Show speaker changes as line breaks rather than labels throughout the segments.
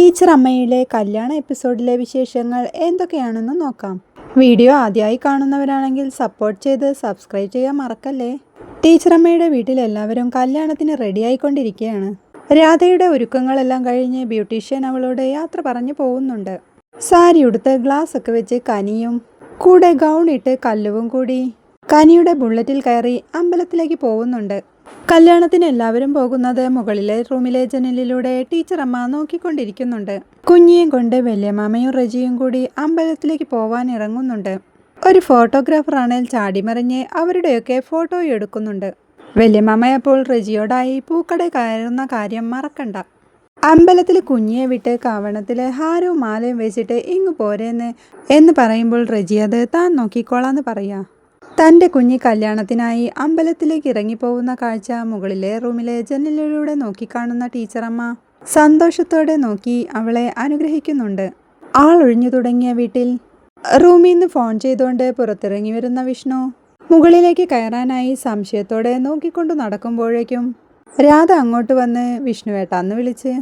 Teacher അമ്മയുടെ കല്യാണ എപ്പിസോഡിലെ വിശേഷങ്ങൾ എന്തൊക്കെയാണെന്ന് നോക്കാം. വീഡിയോ ആദ്യമായി കാണുന്നവരാണെങ്കിൽ സപ്പോർട്ട് ചെയ്ത് സബ്സ്ക്രൈബ് ചെയ്യാൻ മറക്കല്ലേ? ടീച്ചർ അമ്മയുടെ വീട്ടിൽ എല്ലാവരും കല്യാണത്തിന് റെഡിയായിക്കൊണ്ടിരിക്കുകയാണ് രാധയുടെ ഒരുക്കങ്ങളെല്ലാം കഴിഞ്ഞ് ബ്യൂട്ടീഷ്യൻ അവളോട് യാത്ര പറഞ്ഞു പോകുന്നുണ്ട്. സാരി ഉടുത്ത് ഗ്ലാസ് ഒക്കെ വെച്ച് കനിയും കൂടെ ഗൗൺ ഇട്ട് കല്ലുവും കൂടി കനിയുടെ ബുള്ളറ്റിൽ കയറി അമ്പലത്തിലേക്ക് പോകുന്നുണ്ട്. കല്യാണത്തിന് എല്ലാവരും പോകുന്നത് മുകളിലെ റൂമിലെ ജനലിലൂടെ ടീച്ചർ അമ്മ നോക്കിക്കൊണ്ടിരിക്കുന്നുണ്ട്. കുഞ്ഞിയും കൊണ്ട് വല്യമാമയും റജിയും കൂടി അമ്പലത്തിലേക്ക് പോവാൻ ഇറങ്ങുന്നുണ്ട്. ഒരു ഫോട്ടോഗ്രാഫറാണേൽ ചാടിമറിഞ്ഞ് അവരുടെയൊക്കെ ഫോട്ടോ എടുക്കുന്നുണ്ട്. വല്യമാമ അപ്പോൾ റജിയോടായി പൂക്കട കയറുന്ന കാര്യം മറക്കണ്ട. അമ്പലത്തിൽ കുഞ്ഞിയെ വിട്ട് കാവണത്തിൽ ഹാരവും മാലയും വെച്ചിട്ട് ഇങ്ങ് പോരേന്ന് എന്ന് പറയുമ്പോൾ റജി അത് താൻ നോക്കിക്കോളാന്ന് പറയാ. തന്റെ കുഞ്ഞി കല്യാണത്തിനായി അമ്പലത്തിലേക്ക് ഇറങ്ങിപ്പോകുന്ന കാഴ്ച മുകളിലെ റൂമിലെ ജനലിലൂടെ നോക്കിക്കാണുന്ന ടീച്ചറമ്മ സന്തോഷത്തോടെ നോക്കി അവളെ അനുഗ്രഹിക്കുന്നുണ്ട്. ആൾ ഒഴിഞ്ഞു തുടങ്ങിയ വീട്ടിൽ റൂമിൽ നിന്ന് ഫോൺ ചെയ്തുകൊണ്ട് പുറത്തിറങ്ങി വരുന്ന വിഷ്ണു മുകളിലേക്ക് കയറാനായി സംശയത്തോടെ നോക്കിക്കൊണ്ട് നടക്കുമ്പോഴേക്കും രാധ അങ്ങോട്ട് വന്ന് വിഷ്ണുവേട്ടാന്ന് വിളിച്ച്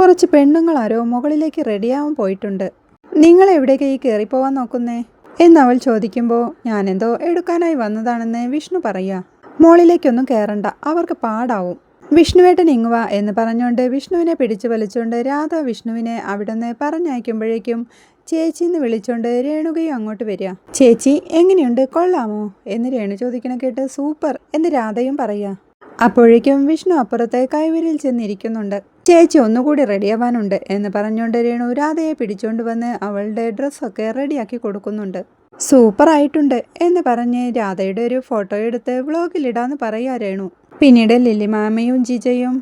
കുറച്ച് പെണ്ണുങ്ങളാരോ മുകളിലേക്ക് റെഡിയാവാൻ പോയിട്ടുണ്ട്. നിങ്ങൾ എവിടേക്കായി കയറിപ്പോവാൻ നോക്കുന്നേ? എന്നവൾ ചോദിക്കുമ്പോൾ ഞാനെന്തോ എടുക്കാനായി വന്നതാണെന്ന് വിഷ്ണു പറയുക മോളിലേക്കൊന്നും കയറണ്ട അവർക്ക് പാടാവും. വിഷ്ണുവേട്ടൻ ഇങ്ങുവ എന്ന് പറഞ്ഞുകൊണ്ട് വിഷ്ണുവിനെ പിടിച്ചു വലിച്ചുകൊണ്ട് രാധ വിഷ്ണുവിനെ അവിടുന്ന് പറഞ്ഞയക്കുമ്പോഴേക്കും ചേച്ചി എന്ന് വിളിച്ചുകൊണ്ട് രേണുകയും അങ്ങോട്ട് വരിക. ചേച്ചി എങ്ങനെയുണ്ട്? കൊള്ളാമോ? എന്ന് രേണു ചോദിക്കണ കേട്ട് സൂപ്പർ എന്ന് രാധയും പറയാ. അപ്പോഴേക്കും വിഷ്ണു അപ്പുറത്തെ കൈവരിൽ ചെന്നിരിക്കുന്നുണ്ട്. ചേച്ചി ഒന്നുകൂടി റെഡിയാവാനുണ്ട് എന്ന് പറഞ്ഞുകൊണ്ട് രേണു രാധയെ പിടിച്ചുകൊണ്ട് വന്ന് അവളുടെ ഡ്രസ്സൊക്കെ റെഡിയാക്കി കൊടുക്കുന്നുണ്ട്. സൂപ്പർ ആയിട്ടുണ്ട് എന്ന് പറഞ്ഞ് രാധയുടെ ഒരു ഫോട്ടോ എടുത്ത് വ്ളോഗിലിടാന്ന് പറയാ രേണു. പിന്നീട് ലില്ലി മാമയും ജിജയും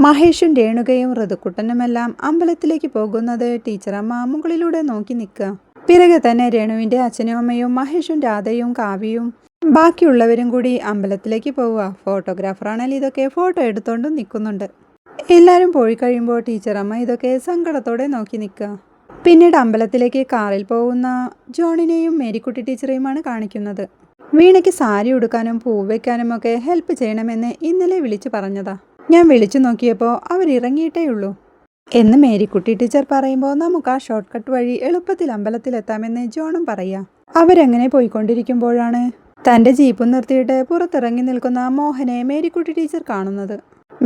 മഹേഷും രേണുകയും ഋതുക്കുട്ടനുമെല്ലാം അമ്പലത്തിലേക്ക് പോകുന്നത് ടീച്ചറമ്മ മുകളിലൂടെ നോക്കി നിൽക്കുക. പിറകെ തന്നെ രേണുവിന്റെ അച്ഛനും അമ്മയും മഹേഷും രാധയും കാവ്യയും ബാക്കിയുള്ളവരും കൂടി അമ്പലത്തിലേക്ക് പോവുക. ഫോട്ടോഗ്രാഫറാണെങ്കിൽ ഇതൊക്കെ ഫോട്ടോ എടുത്തുകൊണ്ട് നിൽക്കുന്നുണ്ട്. എല്ലാവരും പോയി കഴിയുമ്പോൾ ടീച്ചറമ്മ ഇതൊക്കെ സങ്കടത്തോടെ നോക്കി നിൽക്കുക. പിന്നീട് അമ്പലത്തിലേക്ക് കാറിൽ പോകുന്ന ജോണിനെയും മേരിക്കുട്ടി ടീച്ചറെയുമാണ് കാണിക്കുന്നത്. വീണയ്ക്ക് സാരി ഉടുക്കാനും പൂ വയ്ക്കാനും ഒക്കെ ഹെൽപ്പ് ചെയ്യണമെന്ന് ഇന്നലെ വിളിച്ചു പറഞ്ഞതാ. ഞാൻ വിളിച്ചു നോക്കിയപ്പോൾ അവരിറങ്ങിയിട്ടേ ഉള്ളൂ. എന്ന് മേരിക്കുട്ടി ടീച്ചർ പറയുമ്പോൾ നമുക്ക് ആ ഷോർട്ട് കട്ട് വഴി എളുപ്പത്തിൽ അമ്പലത്തിലെത്താമെന്ന് ജോണും പറയാ അവരങ്ങനെ പോയിക്കൊണ്ടിരിക്കുമ്പോഴാണ് തന്റെ ജീപ്പ് നിർത്തിയിട്ട് പുറത്തിറങ്ങി നിൽക്കുന്ന മോഹനെ മേരിക്കുട്ടി ടീച്ചർ കാണുന്നത്.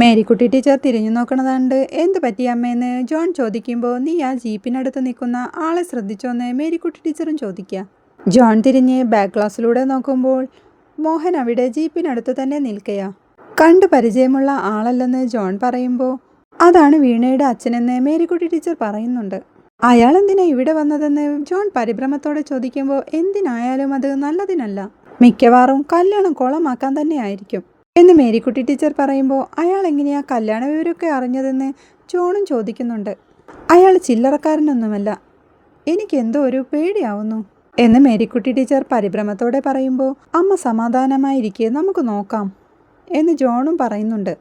മേരിക്കുട്ടി ടീച്ചർ തിരിഞ്ഞു നോക്കണതാണ്ട് എന്ത് പറ്റി അമ്മയെന്ന് ജോൺ ചോദിക്കുമ്പോൾ നീ ആ ജീപ്പിനടുത്ത് നിൽക്കുന്ന ആളെ ശ്രദ്ധിച്ചോന്ന് മേരിക്കുട്ടി ടീച്ചറും ചോദിക്കുക ജോൺ തിരിഞ്ഞ് ബാക്ക് ക്ലാസ്സിലൂടെ നോക്കുമ്പോൾ മോഹൻ അവിടെ ജീപ്പിനടുത്ത് തന്നെ നിൽക്കയാ. കണ്ടു പരിചയമുള്ള ആളല്ലെന്ന് ജോൺ പറയുമ്പോൾ അതാണ് വീണയുടെ അച്ഛനെന്ന് മേരിക്കുട്ടി ടീച്ചർ പറയുന്നുണ്ട്. അയാൾ എന്തിനാ ഇവിടെ വന്നതെന്ന്? ജോൺ പരിഭ്രമത്തോടെ ചോദിക്കുമ്പോൾ എന്തിനായാലും അത് നല്ലതിനല്ല. മിക്കവാറും കല്യാണം കുളമാക്കാൻ തന്നെ ആയിരിക്കും എന്ന് മേരിക്കുട്ടി ടീച്ചർ പറയുമ്പോൾ അയാൾ എങ്ങനെയാ കല്യാണ വിവരമൊക്കെ അറിഞ്ഞതെന്ന് ജോണും ചോദിക്കുന്നുണ്ട്. അയാൾ ചില്ലറക്കാരനൊന്നുമല്ല. എനിക്ക് എന്തോ ഒരു പേടിയാവുന്നു. എന്ന് മേരിക്കുട്ടി ടീച്ചർ പരിഭ്രമത്തോടെ പറയുമ്പോൾ അമ്മ സമാധാനമായിരിക്കെ നമുക്ക് നോക്കാം എന്ന് ജോണും പറയുന്നുണ്ട്.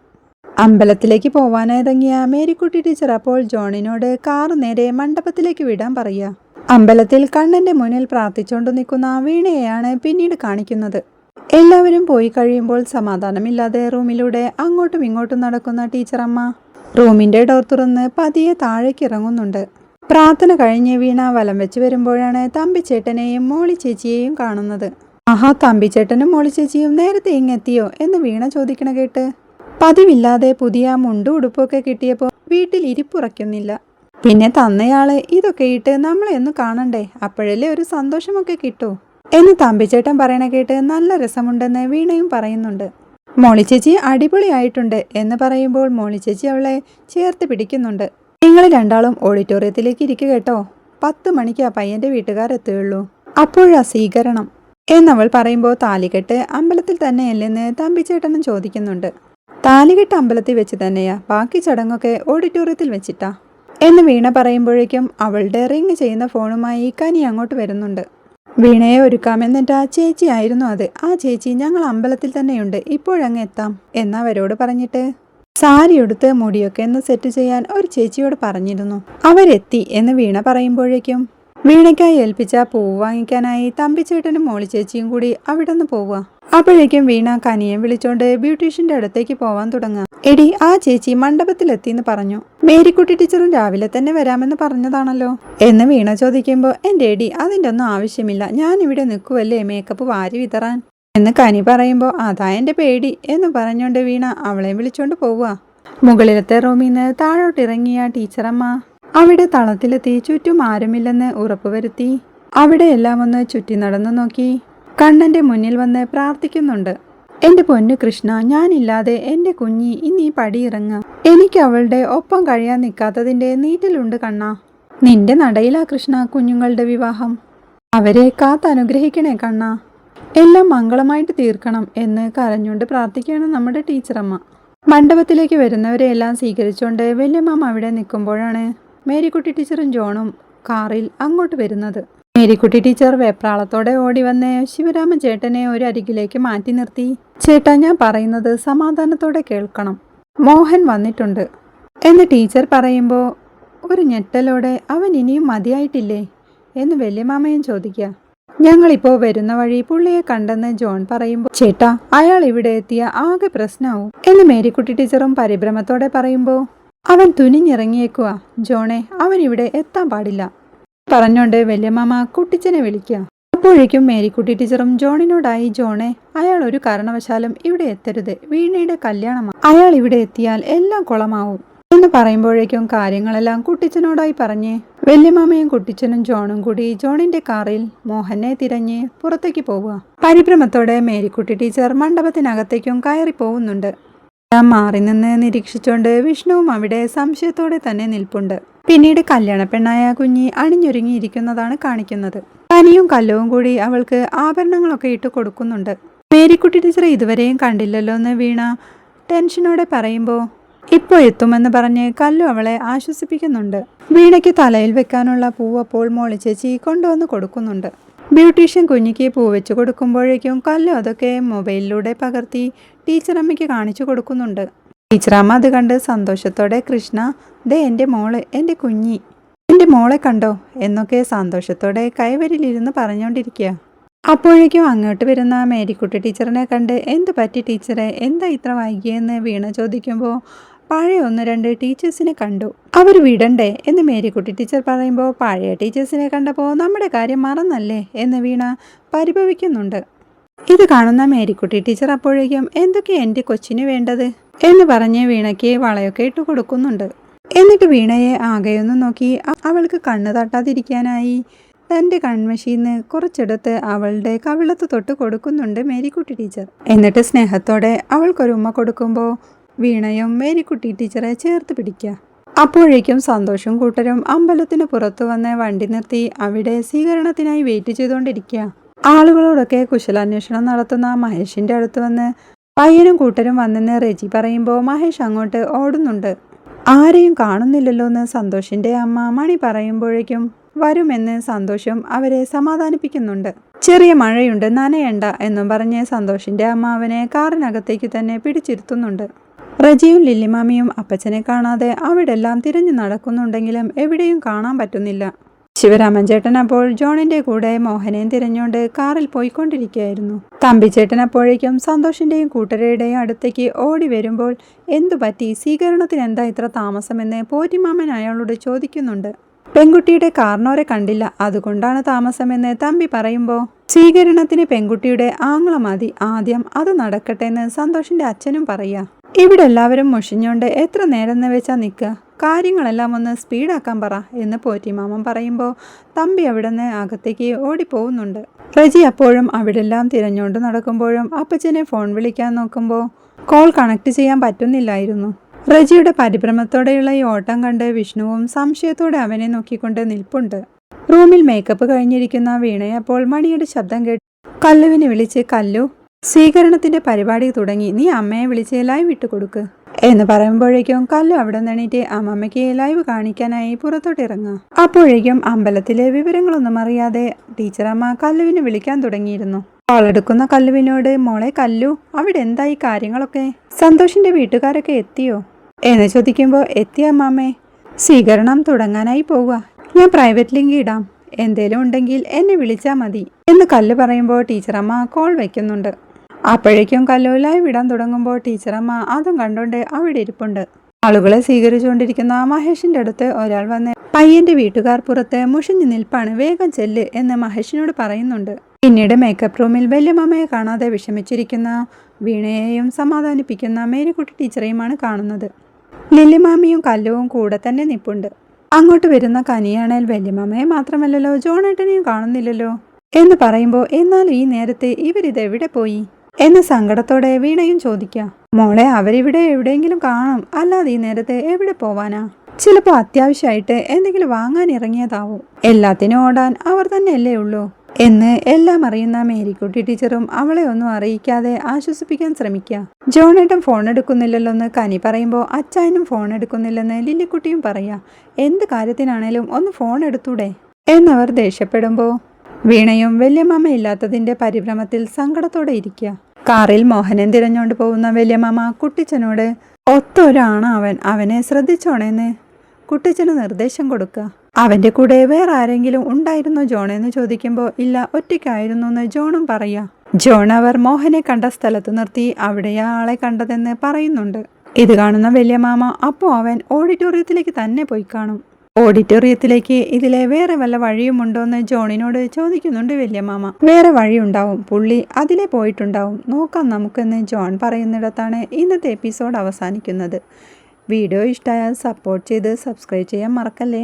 അമ്പലത്തിലേക്ക് പോവാനിറങ്ങിയ മേരിക്കുട്ടി ടീച്ചർ അപ്പോൾ ജോണിനോട് കാർ നേരെ മണ്ഡപത്തിലേക്ക് വിടാൻ പറയുക അമ്പലത്തിൽ കണ്ണന്റെ മുന്നിൽ പ്രാർത്ഥിച്ചുകൊണ്ട് നിൽക്കുന്ന വീണയെയാണ് പിന്നീട് കാണിക്കുന്നത്. എല്ലാവരും പോയി കഴിയുമ്പോൾ സമാധാനമില്ലാതെ റൂമിലൂടെ അങ്ങോട്ടും ഇങ്ങോട്ടും നടക്കുന്ന ടീച്ചറമ്മ റൂമിന്റെ ഡോർ തുറന്ന് പതിയെ താഴേക്ക് ഇറങ്ങുന്നുണ്ട്. പ്രാർത്ഥന കഴിഞ്ഞ് വീണ വലം വെച്ച് വരുമ്പോഴാണ് തമ്പിച്ചേട്ടനെയും മോളി ചേച്ചിയെയും കാണുന്നത്. ആഹാ തമ്പിച്ചേട്ടനും മോളി ചേച്ചിയും നേരത്തെ ഇങ്ങെത്തിയോ എന്ന് വീണ ചോദിക്കണ കേട്ട് പതിവില്ലാതെ പുതിയ മുണ്ടും ഉടുപ്പൊക്കെ കിട്ടിയപ്പോൾ വീട്ടിൽ ഇരിപ്പുറയ്ക്കുന്നില്ല. പിന്നെ തന്നയാളെ ഇതൊക്കെ ഇട്ട് നമ്മളെ ഒന്ന് കാണണ്ടേ? അപ്പോഴല്ലേ ഒരു സന്തോഷമൊക്കെ കിട്ടൂ. എന്ന് തമ്പിച്ചേട്ടൻ പറയണ കേട്ട് നല്ല രസമുണ്ടെന്ന് വീണയും പറയുന്നുണ്ട്. മോളിച്ചേച്ചി അടിപൊളിയായിട്ടുണ്ട് എന്ന് പറയുമ്പോൾ മോളിച്ചേച്ചി അവളെ ചേർത്ത് പിടിക്കുന്നുണ്ട്. നിങ്ങൾ രണ്ടാളും ഓഡിറ്റോറിയത്തിലേക്ക് ഇരിക്കുക കേട്ടോ. പത്ത് മണിക്ക് ആ പയ്യന്റെ വീട്ടുകാരെത്തുകയുള്ളൂ അപ്പോഴാ സ്വീകരണം. എന്നവൾ പറയുമ്പോൾ താലികെട്ട് അമ്പലത്തിൽ തന്നെയല്ലെന്ന് തമ്പിച്ചേട്ടനും ചോദിക്കുന്നുണ്ട്. താലികെട്ട് അമ്പലത്തിൽ വെച്ച് തന്നെയാ? ബാക്കി ചടങ്ങൊക്കെ ഓഡിറ്റോറിയത്തിൽ വെച്ചിട്ടാ? എന്ന് വീണ പറയുമ്പോഴേക്കും അവളുടെ റിങ് ചെയ്യുന്ന ഫോണുമായി കനി അങ്ങോട്ട് വരുന്നുണ്ട്. വീണയെ ഒരുക്കാമെന്നിട്ട് ആ ചേച്ചി ആയിരുന്നു അത്. ആ ചേച്ചി ഞങ്ങൾ അമ്പലത്തിൽ തന്നെയുണ്ട്. ഇപ്പോഴങ്ങ് എത്താം. എന്നവരോട് പറഞ്ഞിട്ട് സാരി എടുത്ത് മുടിയൊക്കെ ഒന്ന് സെറ്റ് ചെയ്യാൻ ഒരു ചേച്ചിയോട് പറഞ്ഞിരുന്നു. അവരെത്തി എന്ന് വീണ പറയുമ്പോഴേക്കും വീണയ്ക്കായി ഏൽപ്പിച്ച പൂവ് വാങ്ങിക്കാനായി തമ്പിച്ചേട്ടനും മോളിച്ചേച്ചിയും കൂടി അവിടെ നിന്ന് പോവുക. അപ്പോഴേക്കും വീണ കനിയെ വിളിച്ചോണ്ട് ബ്യൂട്ടീഷ്യന്റെ അടുത്തേക്ക് പോവാൻ തുടങ്ങുക. എടി ആ ചേച്ചി മണ്ഡപത്തിലെത്തിന്ന് പറഞ്ഞു. മേരിക്കുട്ടി ടീച്ചറും രാവിലെ തന്നെ വരാമെന്ന് പറഞ്ഞതാണല്ലോ. എന്ന് വീണ ചോദിക്കുമ്പോൾ എന്റെ എടി അതിന്റെ ഒന്നും ആവശ്യമില്ല. ഞാൻ ഇവിടെ നിൽക്കുവല്ലേ മേക്കപ്പ് വാരി വിതറാൻ? എന്ന് കനി പറയുമ്പോൾ അതാ എന്റെ പേടി എന്ന് പറഞ്ഞുകൊണ്ട് വീണ അവളെ വിളിച്ചോണ്ട് പോവുക. മുകളിലത്തെ റൂമിൽ നിന്ന് താഴോട്ടിറങ്ങിയ ടീച്ചറമ്മ അവിടെ തളത്തിലെത്തി ചുറ്റും ആരുമില്ലെന്ന് ഉറപ്പുവരുത്തി. അവിടെ എല്ലാം ഒന്ന് ചുറ്റി നടന്നു നോക്കി. കണ്ണന്റെ മുന്നിൽ വന്ന് പ്രാർത്ഥിക്കുന്നുണ്ട്. എന്റെ പൊന്നു കൃഷ്ണ ഞാനില്ലാതെ എന്റെ കുഞ്ഞി ഇനി പടിയിറങ്ങ. എനിക്ക് അവളുടെ ഒപ്പം കഴിയാൻ നിൽക്കാത്തതിന്റെ നീറ്റിലുണ്ട് കണ്ണ. നിന്റെ നടയിലാ കൃഷ്ണ കുഞ്ഞുങ്ങളുടെ വിവാഹം. അവരെ കാത്തനുഗ്രഹിക്കണേ കണ്ണ. എല്ലാം മംഗളമായിട്ട് തീർക്കണം എന്ന് കരഞ്ഞുകൊണ്ട് പ്രാർത്ഥിക്കുകയാണ് നമ്മുടെ ടീച്ചറമ്മ. മണ്ഡപത്തിലേക്ക് വരുന്നവരെ എല്ലാം സ്വീകരിച്ചുകൊണ്ട് വല്യമ്മ അവിടെ നിൽക്കുമ്പോഴാണ് മേരിക്കുട്ടി ടീച്ചറും ജോണും കാറിൽ അങ്ങോട്ട് വരുന്നത്. മേരിക്കുട്ടി ടീച്ചർ വെപ്രാളത്തോടെ ഓടി വന്ന് ശിവരാമൻ ചേട്ടനെ ഒരു അരികിലേക്ക് മാറ്റി നിർത്തി. ചേട്ടാ ഞാൻ പറയുന്നത് സമാധാനത്തോടെ കേൾക്കണം. മോഹൻ വന്നിട്ടുണ്ട്. എന്ന് ടീച്ചർ പറയുമ്പോൾ ഒരു ഞെട്ടലോടെ അവൻ ഇനിയും മതിയായിട്ടില്ലേ? എന്ന് വല്യമാമയും ചോദിക്കുക. ഞങ്ങളിപ്പോൾ വരുന്ന വഴി പുള്ളിയെ കണ്ടെന്ന് ജോൺ പറയുമ്പോൾ ചേട്ടാ അയാൾ ഇവിടെ എത്തിയ ആകെ പ്രശ്നമാവും എന്ന് മേരിക്കുട്ടി ടീച്ചറും പരിഭ്രമത്തോടെ പറയുമ്പോൾ അവൻ തുനിഞ്ഞിറങ്ങിയേക്കുവാ. ജോണെ അവൻ ഇവിടെ എത്താൻ പാടില്ല. പറഞ്ഞോണ്ട് വല്യമ്മ കുട്ടിച്ചനെ വിളിക്കുക അപ്പോഴേക്കും മേരിക്കുട്ടി ടീച്ചറും ജോണിനോടായി ജോണെ അയാൾ ഒരു കാരണവശാലും ഇവിടെ എത്തരുത്. വീണയുടെ കല്യാണമാണ് അയാൾ ഇവിടെ എത്തിയാൽ എല്ലാം കുളമാവും. എന്ന് പറയുമ്പോഴേക്കും കാര്യങ്ങളെല്ലാം കുട്ടിച്ചനോടായി പറഞ്ഞ് വല്യമാമയും കുട്ടിച്ചനും ജോണും കൂടി ജോണിന്റെ കാറിൽ മോഹനെ തിരഞ്ഞ് പുറത്തേക്ക് പോവുക. പരിഭ്രമത്തോടെ മേരിക്കുട്ടി ടീച്ചർ മണ്ഡപത്തിനകത്തേക്കും കയറി പോകുന്നുണ്ട് മാറി നിന്ന് നിരീക്ഷിച്ചുകൊണ്ട് വിഷ്ണുവും അവിടെ സംശയത്തോടെ തന്നെ നിൽപ്പുണ്ട്. പിന്നീട് കല്യാണ പെണ്ണായ കുഞ്ഞി അണിഞ്ഞൊരുങ്ങിയിരിക്കുന്നതാണ് കാണിക്കുന്നത്. കനിയും കല്ലവും കൂടി അവൾക്ക് ആഭരണങ്ങളൊക്കെ ഇട്ട് കൊടുക്കുന്നുണ്ട്. മേരിക്കുട്ടി ടീച്ചർ ഇതുവരെയും കണ്ടില്ലല്ലോ എന്ന് വീണ ടെൻഷനോടെ പറയുമ്പോൾ ഇപ്പോൾ എത്തുമെന്ന് പറഞ്ഞ് കല്ലു അവളെ ആശ്വസിപ്പിക്കുന്നുണ്ട്. വീണയ്ക്ക് തലയിൽ വെക്കാനുള്ള പൂവ് അപ്പോൾ മോളി ചേച്ചി കൊണ്ടുവന്ന് കൊടുക്കുന്നുണ്ട്. ബ്യൂട്ടീഷ്യൻ കുഞ്ഞിക്ക് പൂ വെച്ച് കൊടുക്കുമ്പോഴേക്കും കല്ലു അതൊക്കെ മൊബൈലിലൂടെ പകർത്തി ടീച്ചറമ്മയ്ക്ക് കാണിച്ചു കൊടുക്കുന്നുണ്ട്. ടീച്ചറമ്മ അത് കണ്ട് സന്തോഷത്തോടെ കൃഷ്ണ ദേ എന്റെ മോൾ എന്റെ കുഞ്ഞി. എന്റെ മോളെ കണ്ടോ? എന്നൊക്കെ സന്തോഷത്തോടെ കൈവരിലിരുന്ന് പറഞ്ഞുകൊണ്ടിരിക്കുക അപ്പോഴേക്കും അങ്ങോട്ട് വരുന്ന മേരിക്കുട്ടി ടീച്ചറിനെ കണ്ട് എന്ത് പറ്റി ടീച്ചറെ? എന്താ ഇത്ര വൈകിയെന്ന്? വീണ ചോദിക്കുമ്പോൾ പഴയ ഒന്ന് രണ്ട് ടീച്ചേഴ്സിനെ കണ്ടു. അവർ വിടണ്ടേ? എന്ന് മേരിക്കുട്ടി ടീച്ചർ പറയുമ്പോൾ പഴയ ടീച്ചേഴ്സിനെ കണ്ടപ്പോൾ നമ്മുടെ കാര്യം മറന്നല്ലേ? എന്ന് വീണ പരിഭവിക്കുന്നുണ്ട്. ഇത് കാണുന്ന മേരിക്കുട്ടി ടീച്ചർ അപ്പോഴേക്കും എന്തൊക്കെ എന്റെ കൊച്ചിന് വേണ്ടത്? എന്ന് പറഞ്ഞ് വീണയ്ക്ക് വളയൊക്കെ ഇട്ട് കൊടുക്കുന്നുണ്ട്. എന്നിട്ട് വീണയെ ആകെയൊന്നും നോക്കി അവൾക്ക് കണ്ണ് തട്ടാതിരിക്കാനായി. തന്റെ കൺമശീന്ന് കുറച്ചെടുത്ത് അവളുടെ കവിളത്ത് തൊട്ട് കൊടുക്കുന്നുണ്ട് മേരിക്കുട്ടി ടീച്ചർ. എന്നിട്ട് സ്നേഹത്തോടെ അവൾക്കൊരു ഉമ്മ കൊടുക്കുമ്പോൾ വീണയും മേരിക്കുട്ടി ടീച്ചറെ ചേർത്ത് പിടിക്കുക അപ്പോഴേക്കും സന്തോഷം കൂട്ടരും അമ്പലത്തിന് പുറത്തു വന്ന് വണ്ടി നിർത്തി അവിടെ സ്വീകരണത്തിനായി വെയിറ്റ് ചെയ്തുകൊണ്ടിരിക്കുക ആളുകളോടൊക്കെ കുശലാന്വേഷണം നടത്തുന്ന മഹേഷിന്റെ അടുത്ത് വന്ന് പയ്യനും കൂട്ടരും വന്നെന്ന് റെജി പറയുമ്പോൾ മഹേഷ് അങ്ങോട്ട് ഓടുന്നുണ്ട്. ആരെയും കാണുന്നില്ലല്ലോ എന്ന് സന്തോഷിന്റെ അമ്മ മണി പറയുമ്പോഴേക്കും വരുമെന്ന് സന്തോഷം അവരെ സമാധാനിപ്പിക്കുന്നുണ്ട്. ചെറിയ മഴയുണ്ട് നനയണ്ട എന്നും പറഞ്ഞ് സന്തോഷിന്റെ അമ്മ അവനെ കാറിനകത്തേക്ക് തന്നെ പിടിച്ചിരുത്തുന്നുണ്ട്. റജിയും ലില്ലിമാമിയും അപ്പച്ചനെ കാണാതെ അവിടെല്ലാം തിരഞ്ഞു നടക്കുന്നുണ്ടെങ്കിലും എവിടെയും കാണാൻ പറ്റുന്നില്ല. ശിവരാമൻ ചേട്ടൻ അപ്പോൾ ജോണിന്റെ കൂടെ മോഹനെയും തിരഞ്ഞുകൊണ്ട് കാറിൽ പോയിക്കൊണ്ടിരിക്കുകയായിരുന്നു. തമ്പിച്ചേട്ടൻ അപ്പോഴേക്കും സന്തോഷിന്റെയും കൂട്ടരുടെയും അടുത്തേക്ക് ഓടി വരുമ്പോൾ എന്തു പറ്റി? സ്വീകരണത്തിന് എന്താ ഇത്ര താമസമെന്ന് പോറ്റിമാമൻ അയാളോട് ചോദിക്കുന്നുണ്ട്. പെൺകുട്ടിയുടെ കാർണോരെ കണ്ടില്ല. അതുകൊണ്ടാണ് താമസമെന്ന് തമ്പി പറയുമ്പോൾ സ്വീകരണത്തിന് പെൺകുട്ടിയുടെ ആങ്ങള മതി ആദ്യം അത് നടക്കട്ടെ എന്ന് സന്തോഷിന്റെ അച്ഛനും പറയാ. ഇവിടെ എല്ലാവരും മുഷിഞ്ഞോണ്ട് എത്ര നേരം എന്ന് വെച്ചാൽ നിൽക്കുക കാര്യങ്ങളെല്ലാം ഒന്ന് സ്പീഡാക്കാൻ പറ എന്ന് പോറ്റി മാമൻ പറയുമ്പോൾ തമ്പി അവിടെ നിന്ന് അകത്തേക്ക് ഓടിപ്പോകുന്നുണ്ട് റജി അപ്പോഴും അവിടെല്ലാം തിരഞ്ഞുകൊണ്ട് നടക്കുമ്പോഴും അപ്പച്ചനെ ഫോൺ വിളിക്കാൻ നോക്കുമ്പോൾ കോൾ കണക്ട് ചെയ്യാൻ പറ്റുന്നില്ലായിരുന്നു. റജിയുടെ പരിഭ്രമത്തോടെയുള്ള ഈ ഓട്ടം കണ്ട് വിഷ്ണുവും സംശയത്തോടെ അവനെ നോക്കിക്കൊണ്ട് നിൽപ്പുണ്ട്. റൂമിൽ മേക്കപ്പ് കഴിഞ്ഞിരിക്കുന്ന വീണയെ അപ്പോൾ മണിയുടെ ശബ്ദം കേട്ട് കല്ലുവിനെ വിളിച്ച് കല്ലു സ്വീകരണത്തിന്റെ പരിപാടി തുടങ്ങി. നീ അമ്മയെ വിളിച്ച് ലൈവ് ഇട്ട് കൊടുക്ക് എന്ന് പറയുമ്പോഴേക്കും കല്ലു അവിടെ നിന്നിട്ട് അമ്മമ്മയ്ക്ക് ലൈവ് കാണിക്കാനായി പുറത്തോട്ട് ഇറങ്ങുക. അപ്പോഴേക്കും അമ്പലത്തിലെ വിവരങ്ങളൊന്നും അറിയാതെ ടീച്ചറമ്മ കല്ലുവിനെ വിളിക്കാൻ തുടങ്ങിയിരുന്നു. കോളെടുക്കുന്ന കല്ലുവിനോട് മോളെ കല്ലു അവിടെ എന്തായി കാര്യങ്ങളൊക്കെ? സന്തോഷിന്റെ വീട്ടുകാരൊക്കെ എത്തിയോ? എന്ന് ചോദിക്കുമ്പോൾ എത്തിയ അമ്മാമ്മേ സ്വീകരണം തുടങ്ങാനായി പോവുക. ഞാൻ പ്രൈവറ്റ് ലിങ്ക് ഇടാം. എന്തേലും ഉണ്ടെങ്കിൽ എന്നെ വിളിച്ചാൽ മതി എന്ന് കല്ല് പറയുമ്പോൾ ടീച്ചറമ്മ കോൾ വയ്ക്കുന്നുണ്ട് അപ്പോഴേക്കും കല്ലോലായി വിടാൻ തുടങ്ങുമ്പോൾ ടീച്ചറമ്മ അതും കണ്ടുകൊണ്ട് അവിടെ ഇരിപ്പുണ്ട്. ആളുകളെ സ്വീകരിച്ചുകൊണ്ടിരിക്കുന്ന മഹേഷിന്റെ അടുത്ത് ഒരാൾ വന്ന് പയ്യന്റെ വീട്ടുകാർ പുറത്ത് മുഷിഞ്ഞു നിൽപ്പാണ് വേഗം ചെല്ല് എന്ന് മഹേഷിനോട് പറയുന്നുണ്ട്. പിന്നീട് മേക്കപ്പ് റൂമിൽ വല്യമ്മയെ കാണാതെ വിഷമിച്ചിരിക്കുന്ന വീണയെയും സമാധാനിപ്പിക്കുന്ന മേരിക്കുട്ടി ടീച്ചറെയുമാണ് കാണുന്നത്. ലില്ലിമാമിയും കല്ലുവും കൂടെ തന്നെ നിപ്പുണ്ട്. അങ്ങോട്ട് വരുന്ന കനിയാണേൽ വല്യമ്മയെ മാത്രമല്ലല്ലോ ജോണേട്ടനെയും കാണുന്നില്ലല്ലോ എന്ന് പറയുമ്പോൾ എന്നാൽ ഈ നേരത്തെ ഇവരിതെവിടെ പോയി? എന്ന് സങ്കടത്തോടെ വീണയും ചോദിക്കാം മോളെ അവരിവിടെ എവിടെയെങ്കിലും കാണും. അല്ലാതെ ഈ നേരത്തെ എവിടെ പോവാനാ? ചിലപ്പോൾ അത്യാവശ്യമായിട്ട് എന്തെങ്കിലും വാങ്ങാൻ ഇറങ്ങിയതാവും. എല്ലാത്തിനും ഓടാൻ അവർ തന്നെയല്ലേ ഉള്ളൂ. എന്ന് എല്ലാം അറിയുന്ന മേരിക്കുട്ടി ടീച്ചറും അവളെ ഒന്നും അറിയിക്കാതെ ആശ്വസിപ്പിക്കാൻ ശ്രമിക്കുക ജോണേട്ടൻ ഫോൺ എടുക്കുന്നില്ലല്ലോ എന്ന് കനി പറയുമ്പോൾ അച്ചായനും ഫോൺ എടുക്കുന്നില്ലെന്ന് ലില്ലിക്കുട്ടിയും പറയാ എന്ത് കാര്യത്തിനാണേലും ഒന്ന് ഫോൺ എടുത്തൂടെ? എന്നവർ ദേഷ്യപ്പെടുമ്പോൾ വീണയും വല്യമ്മ ഇല്ലാത്തതിന്റെ പരിഭ്രമത്തിൽ സങ്കടത്തോടെ ഇരിക്കുക കാറിൽ മോഹനൻ തിരഞ്ഞുകൊണ്ട് പോകുന്ന വല്യമ്മ കുട്ടിച്ചനോട് ഒത്തൊരാണ് അവൻ അവനെ ശ്രദ്ധിച്ചോണേന്ന്. കുട്ടിച്ചന് നിർദ്ദേശം കൊടുക്കുക അവന്റെ കൂടെ വേറെ ആരെങ്കിലും ഉണ്ടായിരുന്നോ ജോണെന്ന് ചോദിക്കുമ്പോൾ ഇല്ല ഒറ്റയ്ക്കായിരുന്നു എന്ന് ജോണും പറയാ. ജോൺ അവർ മോഹനെ കണ്ട സ്ഥലത്ത് നിർത്തി അവിടെയാ ആളെ കണ്ടതെന്ന് പറയുന്നുണ്ട്. ഇത് കാണുന്ന വലിയ മാമ അപ്പോൾ അവൻ ഓഡിറ്റോറിയത്തിലേക്ക് തന്നെ പോയി കാണും. ഓഡിറ്റോറിയത്തിലേക്ക് ഇതിലെ വേറെ വല്ല വഴിയുമുണ്ടോന്ന് ജോണിനോട് ചോദിക്കുന്നുണ്ട് വല്യമാമ വേറെ വഴിയുണ്ടാവും പുള്ളി അതിലെ പോയിട്ടുണ്ടാവും. നോക്കാം നമുക്കെന്ന് ജോൺ പറയുന്നിടത്താണ് ഇന്നത്തെ എപ്പിസോഡ് അവസാനിക്കുന്നത്. വീഡിയോ ഇഷ്ടമായാൽ സപ്പോർട്ട് ചെയ്ത് സബ്സ്ക്രൈബ് ചെയ്യാൻ മറക്കല്ലേ?